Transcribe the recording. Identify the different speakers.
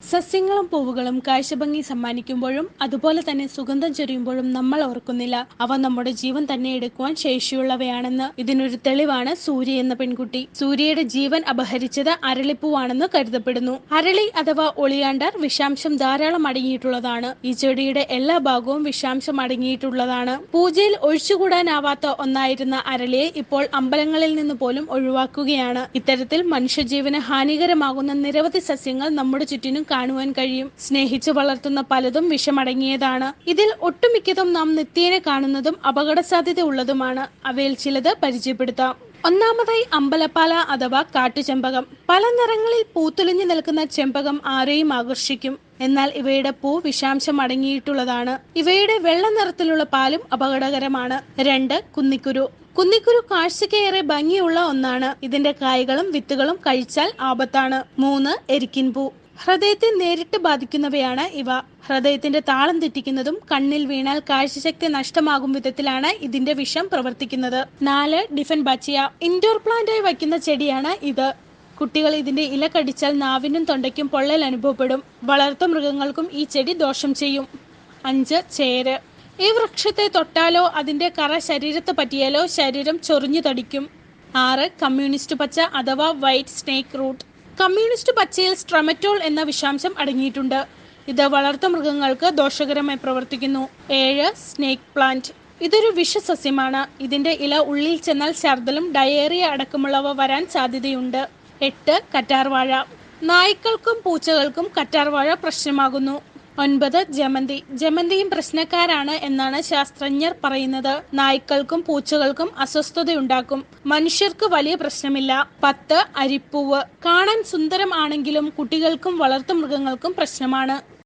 Speaker 1: സസ്യങ്ങളും പൂവുകളും കാഴ്ചഭംഗി സമ്മാനിക്കുമ്പോഴും അതുപോലെ തന്നെ സുഗന്ധം ചൊരിയുമ്പോഴും നമ്മൾ ഓർക്കുന്നില്ല. അവ നമ്മുടെ ജീവൻ തന്നെ എടുക്കുവാൻ ശേഷിയുള്ളവയാണെന്ന്. ഇതിനൊരു തെളിവാണ് സൂര്യ എന്ന പെൺകുട്ടി. സൂര്യയുടെ ജീവൻ അപഹരിച്ചത് അരളിപ്പൂവാണെന്ന് കരുതപ്പെടുന്നു. അരളി അഥവാ ഒളിയാണ്ടർ വിഷാംശം ധാരാളം അടങ്ങിയിട്ടുള്ളതാണ്. ഈ ചെടിയുടെ എല്ലാ ഭാഗവും വിഷാംശം അടങ്ങിയിട്ടുള്ളതാണ്. പൂജയിൽ ഒഴിച്ചുകൂടാനാവാത്ത ഒന്നായിരുന്ന അരളിയെ ഇപ്പോൾ അമ്പലങ്ങളിൽ നിന്ന് പോലും ഒഴിവാക്കുകയാണ്. ഇത്തരത്തിൽ മനുഷ്യജീവന് ഹാനികരമാകുന്ന നിരവധി സസ്യങ്ങൾ നമ്മുടെ ചുറ്റിനും കാണുവാൻ കഴിയും. സ്നേഹിച്ചു വളർത്തുന്ന പലതും വിഷമടങ്ങിയതാണ്. ഇതിൽ ഒട്ടുമിക്കതും നാം നിത്യേന കാണുന്നതും അപകട സാധ്യത ഉള്ളതുമാണ് അവയിൽ ചിലത് പരിചയപ്പെടുത്താം. ഒന്നാമതായി അമ്പലപ്പാല അഥവാ കാട്ടുചെമ്പകം. പല നിറങ്ങളിൽ പൂത്തുലഞ്ഞു നിൽക്കുന്ന ചെമ്പകം ആരെയും ആകർഷിക്കും. എന്നാൽ ഇവയുടെ പൂ വിഷാംശം അടങ്ങിയിട്ടുള്ളതാണ്. ഇവയുടെ വെള്ള നിറത്തിലുള്ള പാലും അപകടകരമാണ്. രണ്ട് കുന്നിക്കുരു. കുന്നിക്കുരു കാഴ്ചയ്ക്കേറെ ഭംഗിയുള്ള ഒന്നാണ്. ഇതിന്റെ കായകളും വിത്തുകളും കഴിച്ചാൽ ആപത്താണ്. മൂന്ന് എരിക്കിൻ പൂ. ഹൃദയത്തെ നേരിട്ട് ബാധിക്കുന്നവയാണ് ഇവ. ഹൃദയത്തിന്റെ താളം തെറ്റിക്കുന്നതും കണ്ണിൽ വീണാൽ കാഴ്ചശക്തി നഷ്ടമാകും വിധത്തിലാണ് ഇതിന്റെ വിഷം പ്രവർത്തിക്കുന്നത്. നാല് ഡിഫൻ ബച്ചിയ. ഇൻഡോർ പ്ലാന്റായി വയ്ക്കുന്ന ചെടിയാണ് ഇത്. കുട്ടികൾ ഇതിന്റെ ഇല കടിച്ചാൽ നാവിനും തൊണ്ടയ്ക്കും പൊള്ളൽ അനുഭവപ്പെടും. വളർത്തു മൃഗങ്ങൾക്കും ഈ ചെടി ദോഷം ചെയ്യും. അഞ്ച് ചേര്. ഈ വൃക്ഷത്തെ തൊട്ടാലോ അതിന്റെ കറ ശരീരത്ത് പറ്റിയാലോ ശരീരം ചൊറിഞ്ഞു തടിക്കും. ആറ് കമ്മ്യൂണിസ്റ്റ് പച്ച അഥവാ വൈറ്റ് സ്നേക്ക് റൂട്ട്. കമ്മ്യൂണിസ്റ്റ് പച്ചയിൽ സ്ട്രമറ്റോൾ എന്ന വിഷാംശം അടങ്ങിയിട്ടുണ്ട്. ഇത് വളർത്തു മൃഗങ്ങൾക്ക് ദോഷകരമായി പ്രവർത്തിക്കുന്നു. ഏഴ് സ്നേക്ക് പ്ലാന്റ്. ഇതൊരു വിഷസസ്യമാണ്. ഇതിന്റെ ഇല ഉള്ളിൽ ചെന്നാൽ ഛർദലും ഡയേറിയ അടക്കമുള്ളവ വരാൻ സാധ്യതയുണ്ട്. എട്ട് കറ്റാർവാഴ. നായ്ക്കൾക്കും പൂച്ചകൾക്കും കറ്റാർവാഴ പ്രശ്നമാകുന്നു. ഒൻപത് ജമന്തി. ജമന്തിയും പ്രശ്നക്കാരാണ് എന്നാണ് ശാസ്ത്രജ്ഞർ പറയുന്നത്. നായ്ക്കൾക്കും പൂച്ചകൾക്കും അസ്വസ്ഥതയുണ്ടാക്കും. മനുഷ്യർക്ക് വലിയ പ്രശ്നമില്ല. പത്ത് അരിപ്പൂവ്. കാണാൻ സുന്ദരം ആണെങ്കിലും കുട്ടികൾക്കും വളർത്തു മൃഗങ്ങൾക്കും പ്രശ്നമാണ്.